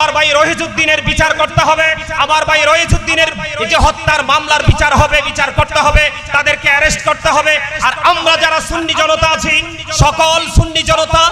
আমার ভাই রহিজুদ্দিনের বিচার করতে হবে। আমার ভাই রহিজুদ্দিনের যে হত্যার মামলার বিচার হবে, বিচার করতে হবে, তাদেরকে অ্যারেস্ট করতে হবে। আর আমরা যারা সুন্নি জনতা আছি, সকল সুন্নি জনতা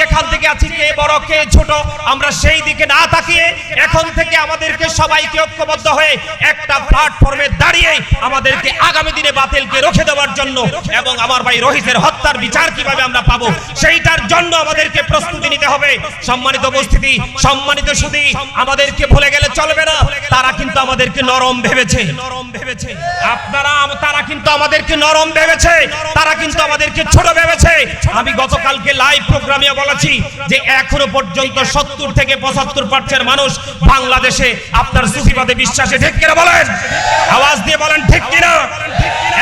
যেখান থেকে আছি, কে বড়, কে ছোট, আমরা সেই দিকে না তাকিয়ে এখন থেকে আমাদেরকে সবাইকে ঐক্যবদ্ধ হয়ে একটা প্ল্যাটফর্মে দাঁড়িয়ে আমাদেরকে আগামী দিনে বাতিলকে রুখে দেওয়ার জন্য এবং আমার ভাই রহিতের হত্যার বিচার কীভাবে আমরা পাবো, সেইটার জন্য আমাদেরকে প্রস্তুতি নিতে হবে। সম্মানিত উপস্থিতি, সম্মানিত সুদী আমাদেরকে ভুলে গেলে চলবে না। তারা কিন্তু আমাদেরকে নরম ভেবেছে। নরম ভেবেছে আপনারা তারা কিন্তু আমাদেরকে নরম ভেবেছে। তারা কিন্তু আমাদেরকে ছোট ভেবেছে। আমি গতকালকে লাইভ প্রোগ্রামে বলেছি যে এখনও পর্যন্ত সত্তর থেকে পঁচাত্তর পার্সেন্ট মানুষ বাংলাদেশে আপনার সুফিবাদে বিশ্বাসে ঠিক কিনা বলেন? আওয়াজ দিয়ে বলেন ঠিক কিনা?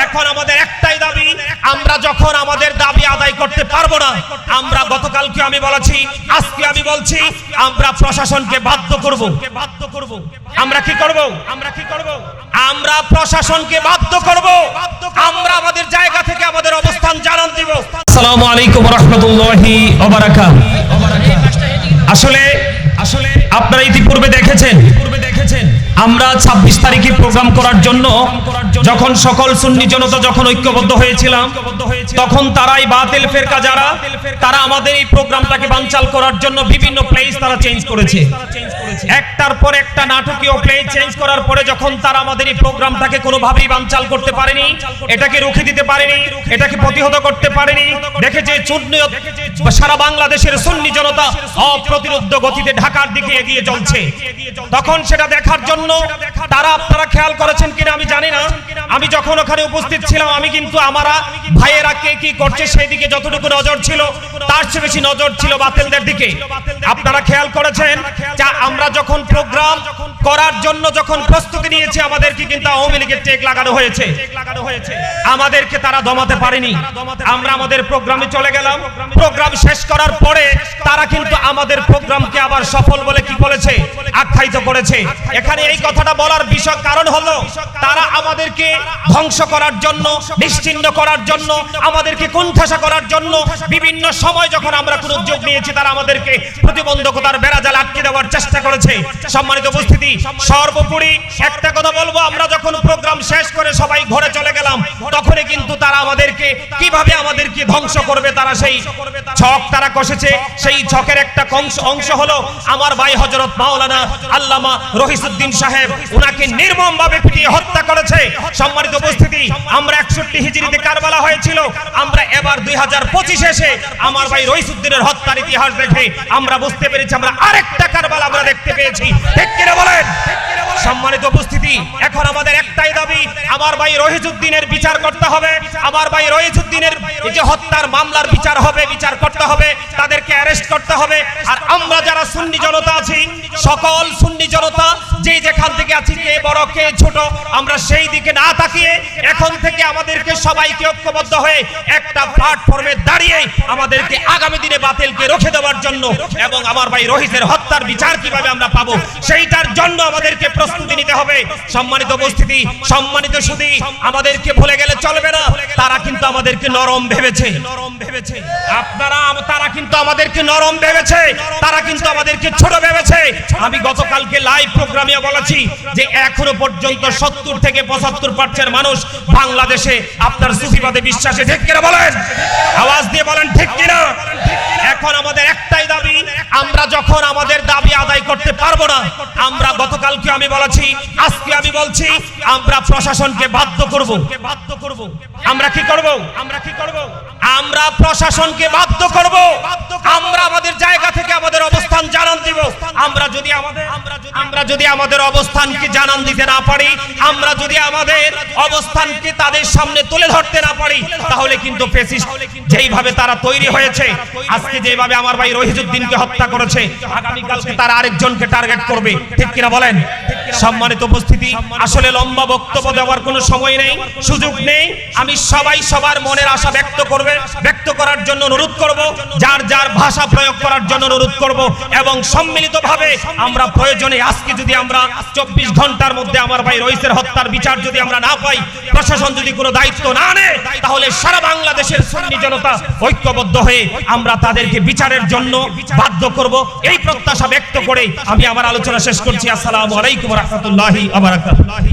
এখন আমাদের একটাই দাবি, আমরা যখন আমাদের দাবি করতে পারব না। আমরা গতকালকে আমি বলেছি, আজকে আমি বলছি, আমরা প্রশাসনকে বাধ্য করব। বাধ্য করব আমরা কি করব? আমরা কি করব আমরা প্রশাসনকে বাধ্য করব। আমরা আমাদের জায়গা থেকে আমাদের অবস্থান জানান দিব। আসসালামু আলাইকুম রহমতুল্লাহি আসলে আসলে আপনারা ইতিপূর্বে দেখেছেন দেখেছেন আমরা ২৬ তারিখে প্রোগ্রাম করার জন্য যখন সকল সুন্নি জনতা যখন ঐক্যবদ্ধ হয়েছিলাম তখন তারাই বাতিল ফেরকা যারা, তারা আমাদের এই প্রোগ্রামটাকে বানচাল করার জন্য বিভিন্ন প্লেস তারা চেঞ্জ করেছে। একটার পর একটা নাটকীয় চেঞ্জ করার পরে যখন তারা আমাদের এই প্রোগ্রামটাকে কোনোভাবেই বানচাল করতে পারেনি, এটাকে রুখে দিতে পারেনি, এটাকে প্রতিহত করতে পারেনি, দেখেছে সারা বাংলাদেশের সুন্নি জনতা অপ্রতিরোধ গতিতে ঢাকার দিকে এগিয়ে চলছে। তখন সেটা দেখার জন্য তারা, আপনারা খেয়াল করেছেন কিনা আমি জানি না। আমি যখন ওখানে উপস্থিত ছিলাম, আমি কিন্তু আমারা ভাইয়েরা কে কি করছে সেই দিকে যতটুকু নজর ছিল, তার চেয়ে বেশি নজর ছিল বাতিলদের দিকে। আপনারা খেয়াল করেছেন, যা আমরা যখন প্রোগ্রাম করার জন্য যখন প্রস্তুতি নিয়েছি, আমাদেরকে কিন্তু আওয়ামী লীগের টেক লাগানো হয়েছে। আমাদেরকে তারা দমাতে পারেনি। আমরা আমাদের প্রোগ্রামে চলে গেলাম। প্রোগ্রাম শেষ করার পরে তারা কিন্তু আমাদের প্রোগ্রামকে আবার সফল বলে কি বলেছে? আখ্যায়িত করেছে। এখানে এই কথাটা বলার বিষয় কারণ হলো, তারা আমাদেরকে ধ্বংস করার জন্য, নিশ্চিন্ন করার জন্য, আমাদেরকে কুণ্ঠাসা করার জন্য বিভিন্ন সময় যখন আমরা কোনো উদ্যোগ নিয়েছি, তারা আমাদেরকে প্রতিবন্ধকতার বেড়াজাল আটকে দেওয়ার চেষ্টা করেছে। সম্মানিত উপস্থিতি সর্বোপরি একটা কথা বলব, আমরা যখন প্রোগ্রাম শেষ করে সবাই ঘরে চলে গেলাম, তখনই কিন্তু তারা আমাদেরকে কীভাবে আমাদেরকে ধ্বংস করবে তারা সেই ছক তারা কষেছে। সেই ছকের একটা অংশ হলো আমার ভাই হজরত মাওলানা আল্লামা রহিসুদ্দিন সাহেব। উনাকে নির্মম ভাবে পিটিয়ে হত্যা করেছে। সম্মানিত উপস্থিতি, আমরা একষট্টি হিজড়িতে কারবালা হয়েছিল। আমরা এবার দুই হাজার পঁচিশে এসে আমার ভাই রহিসুদ্দিনের হত্যার ইতিহাস দেখে আমরা বুঝতে পেরেছি, আমরা আরেকটা কারবালা আমরা দেখতে পেয়েছি। আমার ভাই রহিজুদ্দিনের বিচার করতে হবে। আমার ভাই রহিজুদ্দিনের যে হত্যার মামলার বিচার হবে, বিচার করতে হবে, তাদেরকে অ্যারেস্ট করতে হবে। আর আমরা যারা সুন্নি জনতা আছি, সকল সুন্নি জনতা যে যেখান থেকে আছি, কে বড়, কে ছোট, আমরা সেই দিকে না তাকিয়ে এখন থেকে আমাদেরকে সবাইকে ঐক্যবদ্ধ হয়ে একটা প্ল্যাটফর্মে দাঁড়িয়ে আমাদেরকে আগামী দিনে বাতিলকে রুখে দেওয়ার জন্য এবং আমার ভাই রোহিতের হত্যার বিচার কীভাবে আমরা পাবো, সেইটার জন্য আমাদেরকে প্রস্তুতি নিতে হবে। সম্মানিত উপস্থিতি, সম্মানিত সুদী, আমাদেরকে ভুলে গেলে চলবে না, তারা কিন্তু আমাদেরকে নরম ভেবেছে? আপনারা, তারা কিন্তু আমাদেরকে নরম ভেবেছে, তারা কিন্তু আমাদেরকে ছোট ভেবেছে। আমি গতকালকে লাইভ প্রোগ্রামে বলেছি যে এখনও পর্যন্ত সত্তর থেকে পঁচাত্তর পার্সেন্ট মানুষ বাংলাদেশে আপনার সুফিবাদে বিশ্বাসে, ঠিক কিনা বলেন? আওয়াজ দিয়ে বলেন, ঠিক কিনা? এখন আমাদের একটাই দাবি, আমরা যখন আমাদের আদায় করতে পারব না। আমরা গতকালকে আমি বলেছি, আজকে আমি বলছি, আমরা প্রশাসনকে বাধ্য করব বাধ্য করব। আমরা কি করব? আমরা কি করব? আমরা প্রশাসনকে বাধ্য করব। আমরা আমাদের জায়গা থেকে আমাদের অবস্থান জানান দিব। আমরা যদি আমাদের আমরা যদি আমাদের অবস্থানকে জানান দিতে না পারি, আমরা যদি আমাদের অবস্থানকে তাদের সামনে তুলে ধরতে না পারি, তাহলে কিন্তু পেসিস যেইভাবে তারা তৈরি হয়েছে, আজকে যেভাবে আমার ভাই রহিজুদ্দিনকে হত্যা করেছে, আগামীকালকে তারা আরেকজনকে টার্গেট করবে। ঠিক কিনা বলেন? সম্মানিত উপস্থিতি, আসলে লম্বা বক্তব্য দেওয়ার কোনো সময় নেই, সুযোগ নেই। আমি সবাই সবার মনের আশা ব্যক্ত করবে, ব্যক্ত করার জন্য অনুরোধ করব, যার যার ভাষা প্রয়োগ করার জন্য অনুরোধ করব, এবং সম্মিলিতভাবে আমরা প্রয়োজনে, আজকে যদি আমরা চব্বিশ ঘণ্টার মধ্যে আমার ভাই রইসের হত্যার বিচার যদি আমরা না পাই, প্রশাসন যদি কোনো দায়িত্ব না নেয়, তাহলে সারা বাংলাদেশের সুন্নি জনতা ঐক্যবদ্ধ হয়ে আমরা তাদেরকে বিচারের জন্য বাধ্য করব। এই প্রত্যাশা ব্যক্ত করে আমি আমার আলোচনা শেষ করছি। আসসালামু আলাইকুম রহমতুল্লাহি আবার